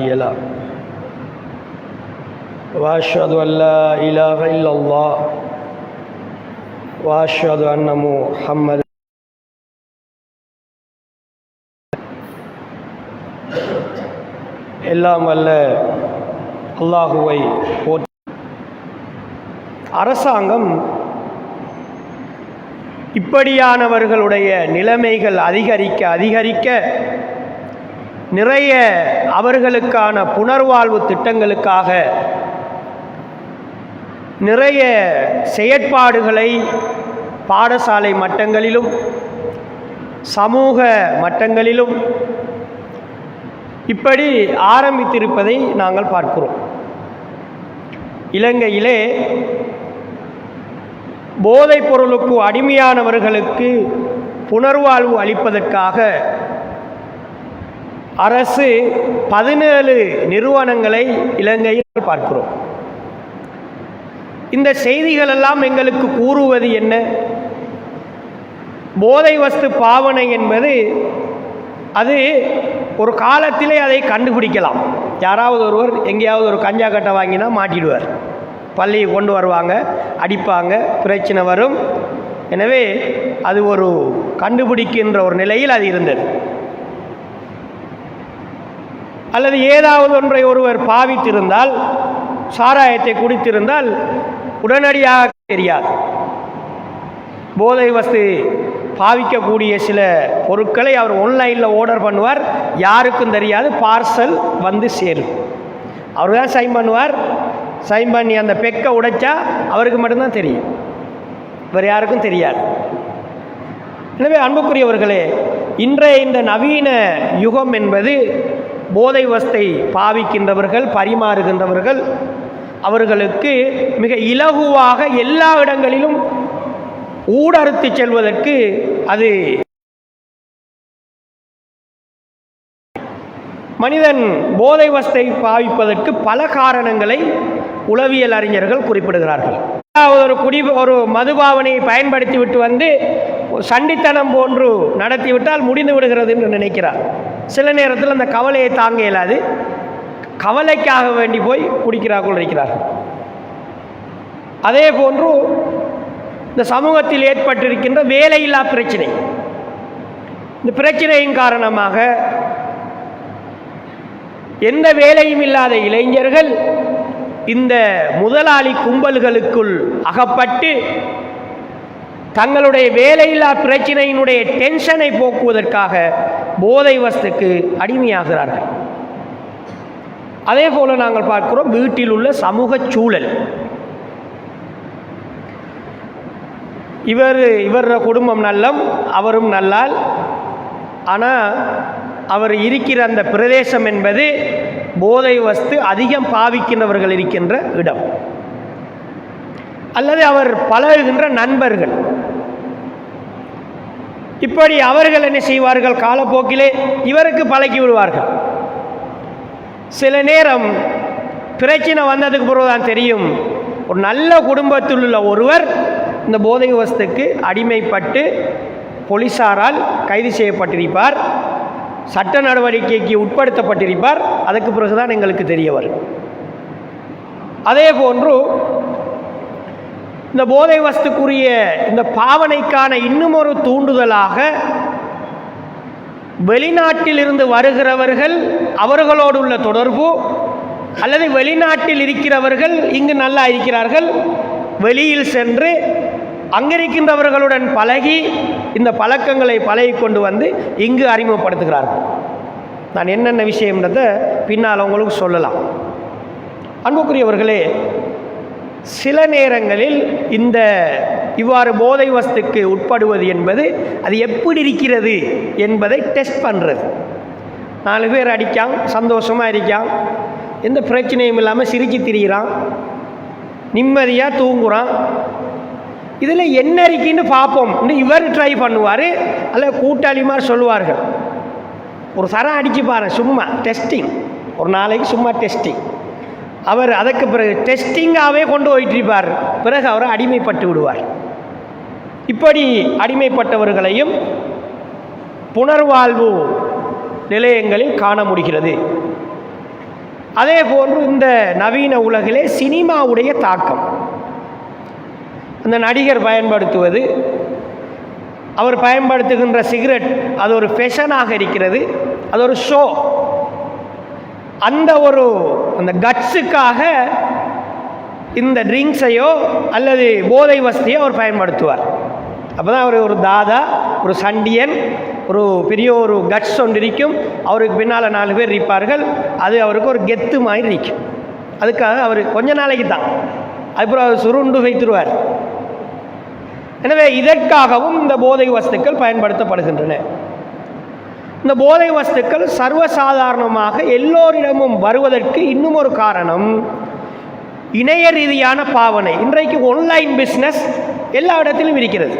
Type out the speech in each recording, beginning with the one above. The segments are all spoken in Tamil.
هادي له وأشهد أن لا إله إلا الله وأشهد أن محمد எல்லாம் வல்ல அல்லாஹுவை போற்றி அரசாங்கம் இப்படியானவர்களுடைய நிலைமைகள் அதிகரிக்க அதிகரிக்க நிறைய அவர்களுக்கான புனர்வாழ்வு திட்டங்களுக்காக நிறைய செயற்பாடுகளை பாடசாலை மட்டங்களிலும் சமூக மட்டங்களிலும் இப்படி ஆரம்பித்திருப்பதை நாங்கள் பார்க்கிறோம். இலங்கையிலே போதைப் பொருளுக்கு அடிமையானவர்களுக்கு புனர்வாழ்வு அளிப்பதற்காக அரசு பதினேழு நிறுவனங்களை இலங்கையில் பார்க்கிறோம். இந்த செய்திகளெல்லாம் எங்களுக்கு கூறுவது என்ன? போதை வஸ்து பாவனை என்பது அது ஒரு காலத்திலே அதை கண்டுபிடிக்கலாம். யாராவது ஒருவர் எங்கேயாவது ஒரு கஞ்சா கட்டை வாங்கினா மாட்டிடுவார். பள்ளியை கொண்டு வருவாங்க அடிப்பாங்க பிரச்சனை வரும். எனவே அது ஒரு கண்டுபிடிக்கின்ற ஒரு நிலையில் அது இருந்தது. அல்லது ஏதாவது ஒன்றை ஒருவர் பாவித்திருந்தால் சாராயத்தை குடித்திருந்தால் உடனடியாக தெரியாது. போதை வஸ்து பாவிக்கக்கூடிய சில பொருட்களை அவர் ஆன்லைனில் ஆர்டர் பண்ணுவார். யாருக்கும் தெரியாது பார்சல் வந்து சேரும். அவர் தான் சைன் பண்ணுவார். சைன் பண்ணி அந்த பெக்கை உடைச்சா அவருக்கு மட்டும்தான் தெரியும். வேறு யாருக்கும் தெரியாது. எனவே அன்புக்குரியவர்களே இன்றைய இந்த நவீன யுகம் என்பது போதை வஸ்தை பாவிக்கின்றவர்கள் பரிமாறுகின்றவர்கள் அவர்களுக்கு மிக இலகுவாக எல்லா இடங்களிலும் ஊடறுத்து செல்வதற்கு அது மனிதன் போதை வஸ்தை பாவிப்பதற்கு பல காரணங்களை உளவியல் அறிஞர்கள் குறிப்பிடுகிறார்கள். அதாவது ஒரு குடி ஒரு மதுபாவனையை பயன்படுத்தி விட்டு வந்து சண்டித்தனம் போன்று நடத்திவிட்டால் முடிந்து விடுகிறது என்று நினைக்கிறார். சில நேரத்தில் அந்த கவலையை தாங்க இயலாது. கவலைக்காக வேண்டி போய் குடிக்கிறார்கள் இருக்கிறார்கள். அதே போன்று இந்த சமூகத்தில் ஏற்பட்டிருக்கின்ற வேலையில்லா பிரச்சனை. இந்த பிரச்சனையின் காரணமாக எந்த வேலையும் இல்லாத இளைஞர்கள் இந்த முதலாளி கும்பல்களுக்குள் அகப்பட்டு தங்களுடைய வேலையில்லா பிரச்சனையினுடைய டென்ஷனை போக்குவதற்காக போதை வஸ்துக்கு அடிமையாகிறார்கள். அதே போல நாங்கள் பார்க்கிறோம் வீட்டில் உள்ள சமூக சூழல். இவர் இவர் குடும்பம் நல்லம் அவரும் நல்லால் ஆனால் அவர் இருக்கிற அந்த பிரதேசம் என்பது போதை வஸ்து அதிகம் பாவிக்கின்றவர்கள் இருக்கின்ற இடம். அல்லது அவர் பழகுகின்ற நண்பர்கள். இப்படி அவர்கள் என்ன செய்வார்கள்? காலப்போக்கிலே இவருக்கு பழக்கி விடுவார்கள். சில நேரம் பிரச்சனை வந்ததுக்கு பிறகு தான் தெரியும். ஒரு நல்ல குடும்பத்தில் உள்ள ஒருவர் இந்த போதை வஸ்துக்கு அடிமைப்பட்டு போலீசாரால் கைது செய்யப்பட்டிருப்பார். சட்ட நடவடிக்கைக்கு உட்படுத்தப்பட்டிருப்பார். அதுக்கு பிறகுதான் எங்களுக்கு தெரிய வரும். அதே போன்று இந்த போதை வஸ்துக்குரிய இந்த பாவனைக்கான இன்னும் ஒரு தூண்டுதலாக வெளிநாட்டில் இருந்து வருகிறவர்கள் அவர்களோடு உள்ள தொடர்பு அல்லது வெளிநாட்டில் இருக்கிறவர்கள் இங்கு நல்லா இருக்கிறார்கள் வெளியில் சென்று அங்கிருக்கின்றவர்களுடன் பழகி இந்த பழக்கங்களை பழகி கொண்டு வந்து இங்கு அறிமுகப்படுத்துகிறார்கள். நான் என்னென்ன விஷயம்ன்றதை பின்னால் உங்களுக்கு சொல்லலாம். அன்புக்குரியவர்களே சில நேரங்களில் இந்த இவ்வாறு போதை வஸ்துக்கு உட்படுவது என்பது அது எப்படி இருக்கிறது என்பதை டெஸ்ட் பண்ணுறது நாலு பேர் அடிக்கான் சந்தோஷமாக இருக்கான் எந்த பிரச்சனையும் இல்லாமல் சிரிச்சு திரிகிறான் நிம்மதியாக தூங்குகிறான் இதில் என்ன இருக்குன்னு பார்ப்போம் இவர் ட்ரை பண்ணுவார் அல்ல மாதிரி சொல்லுவார்கள். ஒரு தரம் அடிச்சு பாரு சும்மா டெஸ்டிங் ஒரு நாளைக்கு சும்மா டெஸ்டிங் அவர் அதுக்கு பிறகு டெஸ்டிங்காகவே கொண்டு போயிட்டிருப்பார். பிறகு அவரை அடிமைப்பட்டு விடுவார். இப்படி அடிமைப்பட்டவர்களையும் புனர்வாழ்வு நிலையங்களில் காண முடிகிறது. அதே போன்று இந்த நவீன உலகிலே சினிமாவுடைய தாக்கம். அந்த நடிகர் பயன்படுத்துவது அவர் பயன்படுத்துகின்ற சிகரெட் அது ஒரு ஃபெஷனாக இருக்கிறது அது ஒரு ஷோ அந்த ஒரு அந்த கட்ஸுக்காக இந்த ட்ரிங்க்ஸையோ அல்லது போதை வசதியோ அவர் பயன்படுத்துவார். அப்போ தான் அவர் ஒரு தாதா ஒரு சண்டியன் ஒரு பெரிய ஒரு கட்ஸ் ஒன்று இருக்கும். அவருக்கு பின்னால் நாலு பேர் இருப்பார்கள். அது அவருக்கு ஒரு கெத்து மாதிரி இருக்கும். அதுக்காக அவர் கொஞ்ச நாளைக்கு தான். அதுக்கப்புறம் அவர் சுருண்டு வைத்துருவார். எனவே இதற்காகவும் இந்த போதை வஸ்துக்கள் பயன்படுத்தப்படுகின்றன. இந்த போதை வஸ்துக்கள் சர்வசாதாரணமாக எல்லோரிடமும் வருவதற்கு இன்னும் ஒரு காரணம். இணைய ரீதியான பாவனை. இன்றைக்கு ஒன்லைன் பிஸ்னஸ் எல்லா இடத்திலும் இருக்கிறது.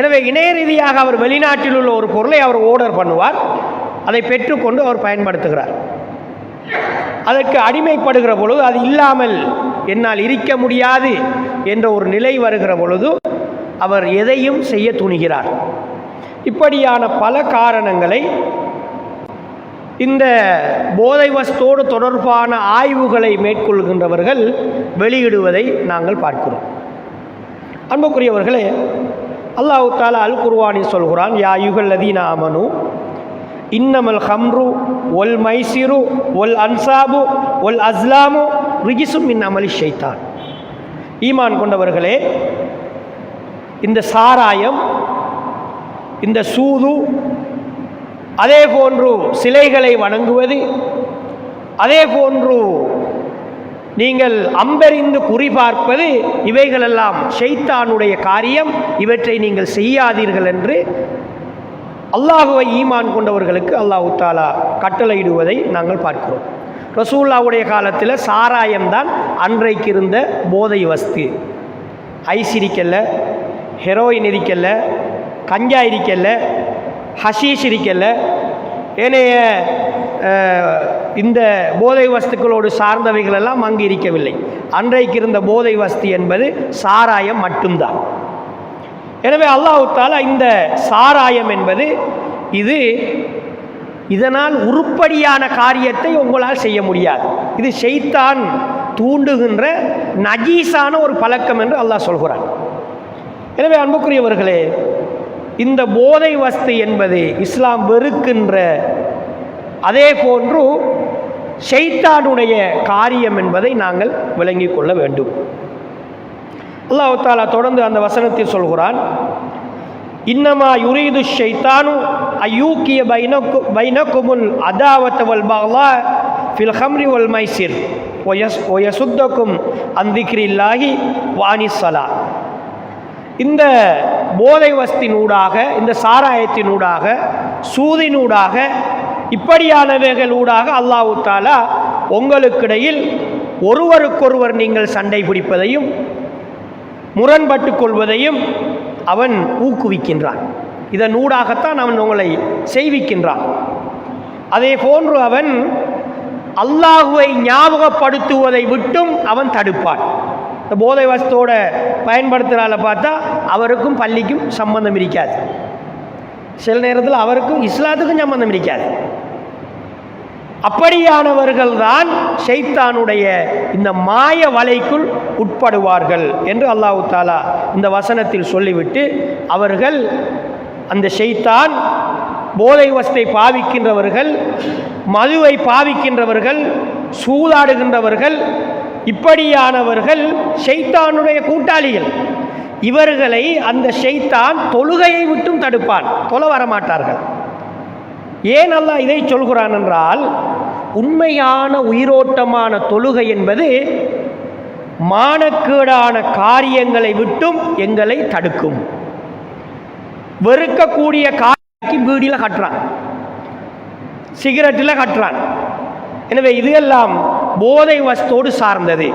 எனவே இணைய ரீதியாக அவர் வெளிநாட்டில் உள்ள ஒரு பொருளை அவர் ஓர்டர் பண்ணுவார். அதை பெற்றுக்கொண்டு அவர் பயன்படுத்துகிறார். அதற்கு அடிமைப்படுகிற பொழுது அது இல்லாமல் என்னால் இருக்க முடியாது என்ற ஒரு நிலை வருகிற பொழுது அவர் எதையும் செய்ய துணிகிறார். இப்படியான பல காரணங்களை இந்த போதை வஸ்தோடு தொடர்பான ஆய்வுகளை மேற்கொள்கின்றவர்கள் வெளியிடுவதை நாங்கள் பார்க்கிறோம். அன்புக்குரியவர்களே அல்லாஹு தாலா அல் குர்வானி சொல்கிறான் யா யுகல் லதீனா அமனு இன்னமல் ஹம்ரு ஒல் மைசிரு ஒல் அன்சாபு ஒல் அஸ்லாமு ரிகிசும் மின் அமலி ஷைத்தான். ஈமான் கொண்டவர்களே இந்த சாராயம் இந்த சூது அதே போன்று சிலைகளை வணங்குவது அதே போன்று நீங்கள் அம்பெறிந்து குறிபார்ப்பது இவைகளெல்லாம் ஷைத்தானுடைய காரியம் இவற்றை நீங்கள் செய்யாதீர்கள் என்று அல்லாஹுவை ஈமான் கொண்டவர்களுக்கு அல்லாஹு தாலா கட்டளையிடுவதை நாங்கள் பார்க்கிறோம். ரசூல்லாவுடைய காலத்தில் சாராயம்தான் அன்றைக்கு இருந்த போதை வஸ்து. ஐஸ் இருக்கல்ல ஹெரோயின் இருக்கல்ல கஞ்சா இருக்கல்ல ஹஷீஷ் இருக்கல்ல ஏனைய இந்த போதை வஸ்துக்களோடு சார்ந்தவைகள் எல்லாம் அங்கு இருக்கவில்லை. அன்றைக்கு இருந்த போதை வஸ்து என்பது சாராயம் மட்டும்தான். எனவே அல்லாஹால இந்த சாராயம் என்பது இது இதனால் உருப்படியான காரியத்தை உங்களால் செய்ய முடியாது. இது செய்தான் தூண்டுகின்ற நஜீஸான ஒரு பழக்கம் என்று அல்லாஹ் சொல்கிறான். எனவே அன்புக்குரியவர்களே இந்த போதை வஸ்து என்பது இஸ்லாம் வெறுக்கின்ற அதே போன்று ஷைத்தானுடைய காரியம் என்பதை நாங்கள் விளங்கிக் கொள்ள வேண்டும். அல்லாஹு தாலா தொடர்ந்து அந்த வசனத்தில் சொல்கிறான் இன்னமா யுரீது ஷைத்தானு அயூக்கிய பைனக்கு பைனக்குமுல் அதாவத்தவல் வல் ஃபில் ஹம்ரி வல் மைசிர். ஒயஸ் ஒயசுத்தக்கும் வாணி சலா. இந்த போதை வஸ்தினூடாக இந்த சாராயத்தினூடாக சூதினூடாக இப்படியானவைகள் ஊடாக அல்லாஹு தாலா உங்களுக்கிடையில் ஒருவருக்கொருவர் நீங்கள் சண்டை பிடிப்பதையும் முரண்பட்டு கொள்வதையும் அவன் ஊக்குவிக்கின்றான். இதன் ஊடாகத்தான் அவன் உங்களை செய்விக்கின்றான். அதே போன்று அவன் அல்லாஹுவை ஞாபகப்படுத்துவதை விட்டும் அவன் தடுப்பான். இந்த போதை வஸ்தோட பயன்படுத்துகிறால பார்த்தா அவருக்கும் பள்ளிக்கும் சம்பந்தம் இருக்காது. சில நேரத்தில் அவருக்கும் இஸ்லாத்துக்கும் சம்பந்தம் இருக்காது. அப்படியானவர்கள் தான் ஷைத்தானுடைய இந்த மாய வலைக்குள் உட்படுவார்கள் என்று அல்லாஹு தாலா இந்த வசனத்தில் சொல்லிவிட்டு அவர்கள் அந்த ஷைத்தான் போதை வஸ்தை பாவிக்கின்றவர்கள் மதுவை பாவிக்கின்றவர்கள் சூதாடுகின்றவர்கள் இப்படியானவர்கள் ஷைத்தானுடைய கூட்டாளிகள். இவர்களை அந்த ஷைத்தான் தொழுகையை விட்டும் தடுப்பான். தொலை வரமாட்டார்கள். ஏன் அல்லா இதை சொல்கிறான் என்றால் உண்மையான உயிரோட்டமான தொழுகை என்பது மானக்கேடான காரியங்களை விட்டும் எங்களை தடுக்கும். வெறுக்கக்கூடிய காய்க்கு வீடியில் கட்டுறான். சிகரெட்டில் கட்டுறான். எனவே இதெல்லாம் போதை வஸ்தோடு சார்ந்தது.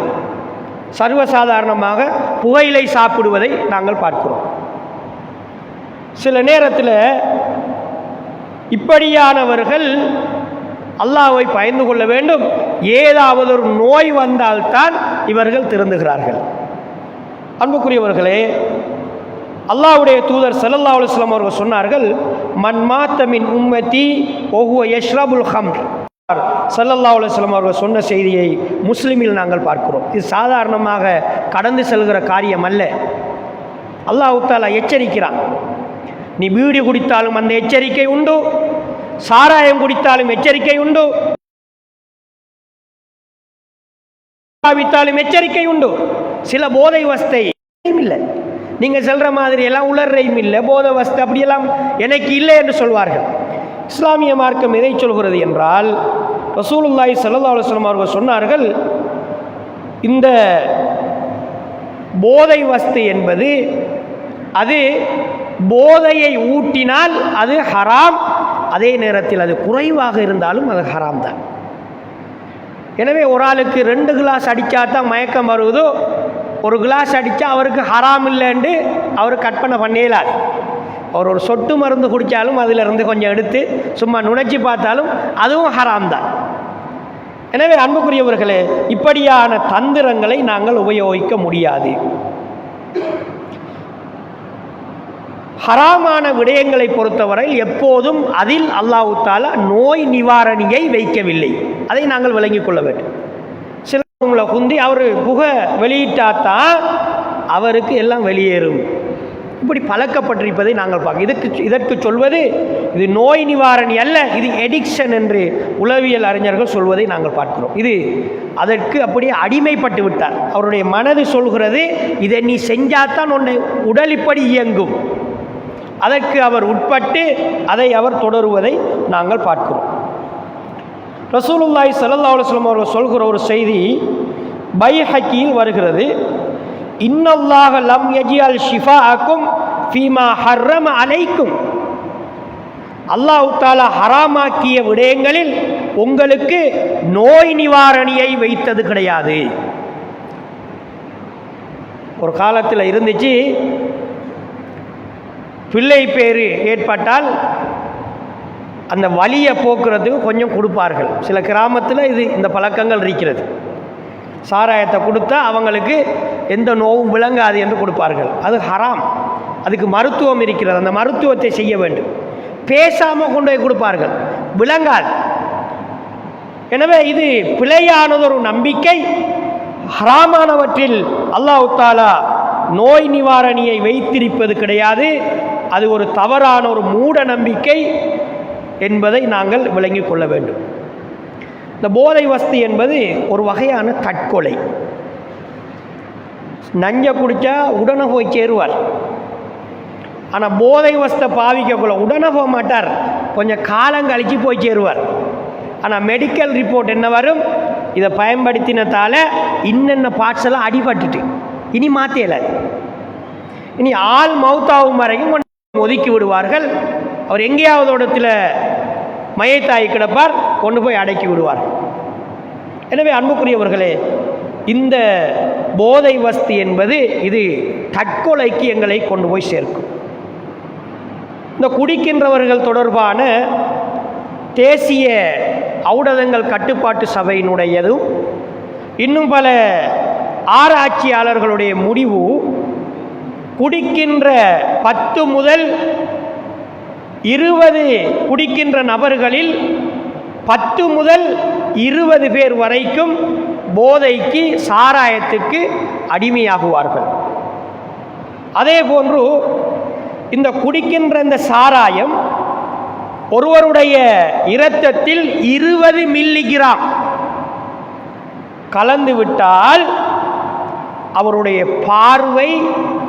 சர்வசாதாரணமாக புகையிலை சாப்பிடுவதை நாங்கள் பார்க்கிறோம். சில நேரத்தில் இப்படியானவர்கள் அல்லாவை பயந்து கொள்ள வேண்டும். ஏதாவது ஒரு நோய் வந்தால்தான் இவர்கள் திருந்துகிறார்கள். அன்புக்குரியவர்களே அல்லாவுடைய தூதர் ஸல்லல்லாஹு அலுவலாம் அவர்கள் சொன்னார்கள் மன்மாத்தமின் மாத்த மின் உம்மதி ஒஹுவ யஷ்ரபுல் ஹம்ர். சல்லல்லா அலுவலம் அவர்கள் சொன்ன செய்தியை முஸ்லீமில் நாங்கள் பார்க்கிறோம். இது சாதாரணமாக கடந்து செல்கிற காரியம் அல்ல. அல்லாஹாலா எச்சரிக்கிறான். நீ வீடு குடித்தாலும் அந்த எச்சரிக்கை உண்டு. சாராயம் குடித்தாலும் எச்சரிக்கை உண்டு. வித்தாலும் எச்சரிக்கை உண்டு. சில போதை வஸ்தை இல்லை. நீங்கள் செல்கிற மாதிரி எல்லாம் உளர்றையும் இல்லை. போதை வஸ்தை அப்படியெல்லாம் எனக்கு இல்லை என்று சொல்வார்கள். இஸ்லாமிய மார்க்கம் எதை சொல்கிறது என்றால் ரசூலுல்லாய் சல்லா அலுவலம் அவர்கள் சொன்னார்கள் இந்த போதை வஸ்து என்பது அது போதையை ஊட்டினால் அது ஹராம் அதே நேரத்தில் அது குறைவாக இருந்தாலும் அது ஹராம் தான். எனவே ஒரு ஆளுக்கு ரெண்டு கிளாஸ் அடித்தா தான் மயக்கம் வருவதோ ஒரு கிளாஸ் அடித்தா அவருக்கு ஹராம் இல்லைன்னு அவர் கற்பனை பண்ணிடலாது அவர் ஒரு சொட்டு மருந்து குடித்தாலும் அதிலிருந்து கொஞ்சம் எடுத்து சும்மா நுழைச்சி பார்த்தாலும் அதுவும் ஹராம் தான். எனவே அன்புக்குரியவர்களே இப்படியான தந்திரங்களை நாங்கள் உபயோகிக்க முடியாது. ஹராமான விடயங்களை பொறுத்தவரை எப்போதும் அதில் அல்லாஹு தாலா நோய் நிவாரணியை வைக்கவில்லை. அதை நாங்கள் விளங்கிக் கொள்ள வேண்டும். சில உங்களை குந்தி அவர் புகை வெளியிட்டாதான் அவருக்கு எல்லாம் வெளியேறும். இப்படி பழக்கப்பட்டிருப்பதை நாங்கள் பார்க்க. இதுக்கு இதற்கு சொல்வது இது நோய் நிவாரணி அல்ல இது எடிக்ஷன் என்று உளவியல் அறிஞர்கள் சொல்வதை நாங்கள் பார்க்கிறோம். இது அதற்கு அப்படியே அடிமைப்பட்டு விட்டார். அவருடைய மனது சொல்கிறது இதை நீ செஞ்சாதான் உன்னை உடல் இப்படி இயங்கும். அதற்கு அவர் உட்பட்டு அதை அவர் தொடருவதை நாங்கள் பார்க்கிறோம். ரசூலுல்லாய் சல்லா அலுவலம் அவர்கள் சொல்கிற ஒரு செய்தி பைஹக்கியில் வருகிறது. இன்னல்லாக லம் யஜியல் ஷிஃபாக்கும் ஃபீமா ஹர்ரம் அலைக்கும். அல்லாஹ் தாலா ஹராமாக்கிய விடயங்களில் உங்களுக்கு நோய் நிவாரணியை வைத்தது கிடையாது. ஒரு காலத்தில் இருந்துச்சு பிள்ளை பேர் ஏற்பட்டால் அந்த வலியை போக்குறதுக்கு கொஞ்சம் கொடுப்பார்கள். சில கிராமத்தில் இது இந்த பழக்கங்கள் இருக்கிறது. சாராயத்தை கொடுத்தா அவங்களுக்கு எந்த நோவும் விளங்காது என்று கொடுப்பார்கள். அது ஹராம். அதுக்கு மருத்துவம் இருக்கிறது. அந்த மருத்துவத்தை செய்ய வேண்டும். பேசாமல் கொண்டு போய் கொடுப்பார்கள். விளங்காது. எனவே இது பிழையானதொரு நம்பிக்கை. ஹராமானவற்றில் அல்லாஹ் தாலா நோய் நிவாரணியை வைத்திருப்பது கிடையாது. அது ஒரு தவறான ஒரு மூட நம்பிக்கை என்பதை நாங்கள் விளங்கிக் கொள்ள வேண்டும். இந்த போதை வஸ்து என்பது ஒரு வகையான தற்கொலை. நஞ்சை குடித்தா உடனே போய் சேருவார். ஆனால் போதை வஸ்தை பாவிக்கக்குள்ள உடனே போக மாட்டார். கொஞ்சம் காலம் கழித்து போய் சேருவார். ஆனால் மெடிக்கல் ரிப்போர்ட் என்ன வரும்? இதை பயன்படுத்தினதால இன்னென்ன பார்ட்ஸ் எல்லாம் அடிபட்டுட்டு. இனி மாற்றலை இனி ஆள் மவுத்தாகும் வரைக்கும் ஒதுக்கி விடுவார்கள். அவர் எங்கேயாவது இடத்துல மயத்தாய் கிடப்பார் கொண்டு போய் அடக்கி விடுவார். எனவே அன்புக்குரியவர்களே இந்த போதை வஸ்தி என்பது இது தற்கொலைக்கு எங்களை கொண்டு போய் சேர்க்கும். இந்த குடிக்கின்றவர்கள் தொடர்பான தேசிய ஔடதங்கள் கட்டுப்பாட்டு சபையினுடையதும் இன்னும் பல ஆராய்ச்சியாளர்களுடைய முடிவு குடிக்கின்ற பத்து முதல் இருபது குடிக்கின்ற நபர்களில் பத்து முதல் இருபது பேர் வரைக்கும் போதைக்கு சாராயத்துக்கு அடிமையாகுவார்கள். அதே போன்று இந்த குடிக்கின்ற இந்த சாராயம் ஒருவருடைய இரத்தத்தில் இருபது மில்லிகிராம். கலந்து விட்டால் அவருடைய பார்வை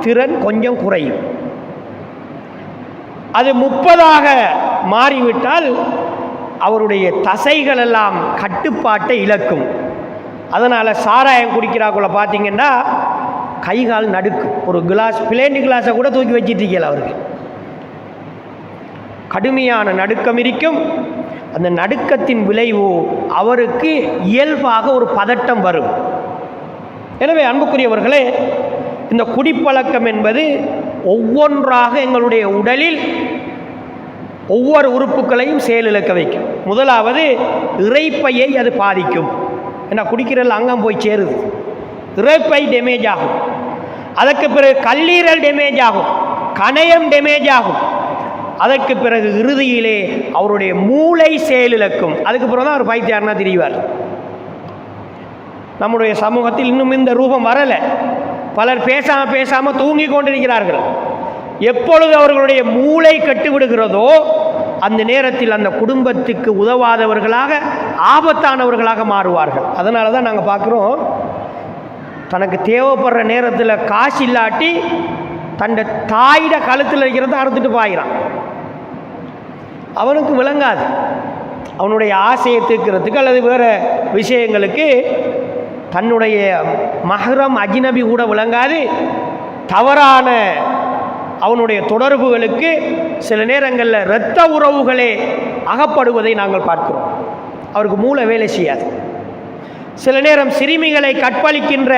திறன் கொஞ்சம் குறையும். அது முப்பதாக மாறிவிட்டால் அவருடைய தசைகள் எல்லாம் கட்டுப்பாட்டை இழக்கும். அதனால் சாராயம் குடிக்கிறாக்குள்ள பார்த்தீங்கன்னா கை கால் நடுக்கும். ஒரு கிளாஸ் பிளேண்டு கிளாஸை கூட தூக்கி வச்சிட்டிருக்கல அவருக்கு. கடுமையான நடுக்கம் இருக்கும். அந்த நடுக்கத்தின் விளைவு அவருக்கு இயல்பாக ஒரு பதட்டம் வரும். எனவே அன்புக்குரியவர்களே இந்த குடிப்பழக்கம் என்பது ஒவ்வொன்றாக எங்களுடைய உடலில் ஒவ்வொரு உறுப்புகளையும் செயலிழக்க வைக்கும். முதலாவது இறைப்பையை அது பாதிக்கும். ஏன்னா குடிக்கிறதில் அங்கம் போய் சேருது. இறைப்பை டேமேஜ் ஆகும். அதற்கு பிறகு கல்லீரல் டேமேஜ் ஆகும். கணையம் டேமேஜ் ஆகும். அதற்கு பிறகு இறுதியிலே அவருடைய மூளை செயலிழக்கும். அதுக்கு பிறகு தான் அவர் பைத்தியார்னா தெரிவார். நம்முடைய சமூகத்தில் இன்னும் இந்த ரூபம் வரலை. பலர் பேசாமல் பேசாமல் தூங்கி கொண்டிருக்கிறார்கள். எப்பொழுது அவர்களுடைய மூளை கட்டுவிடுகிறதோ அந்த நேரத்தில் அந்த குடும்பத்துக்கு உதவாதவர்களாக ஆபத்தானவர்களாக மாறுவார்கள். அதனால தான் நாங்கள் பார்க்குறோம் தனக்கு தேவைப்படுற நேரத்தில் காசு இல்லாட்டி தன்னை தாயிட கழுத்தில் இருக்கிறத அறுத்துட்டு பாயிறான். அவனுக்கு விளங்காது. அவனுடைய ஆசையை தீர்க்கிறதுக்கு அல்லது வேறு விஷயங்களுக்கு தன்னுடைய மஹரம் அஜினபி கூட விளங்காது. தவறான அவனுடைய தொடர்புகளுக்கு சில நேரங்களில் இரத்த உறவுகளே அகப்படுவதை நாங்கள் பார்க்கிறோம். அவருக்கு மூளை வேலை செய்யாது. சில நேரம் சிறுமிகளை கற்பழிக்கின்ற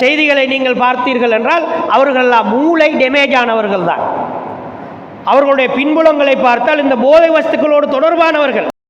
செய்திகளை நீங்கள் பார்த்தீர்கள் என்றால் அவர்களெல்லாம் மூளை டேமேஜ் ஆனவர்கள் தான் அவர்களுடைய பின்புலங்களை பார்த்தால் இந்த போதை வஸ்துக்களோடு தொடர்பானவர்கள்.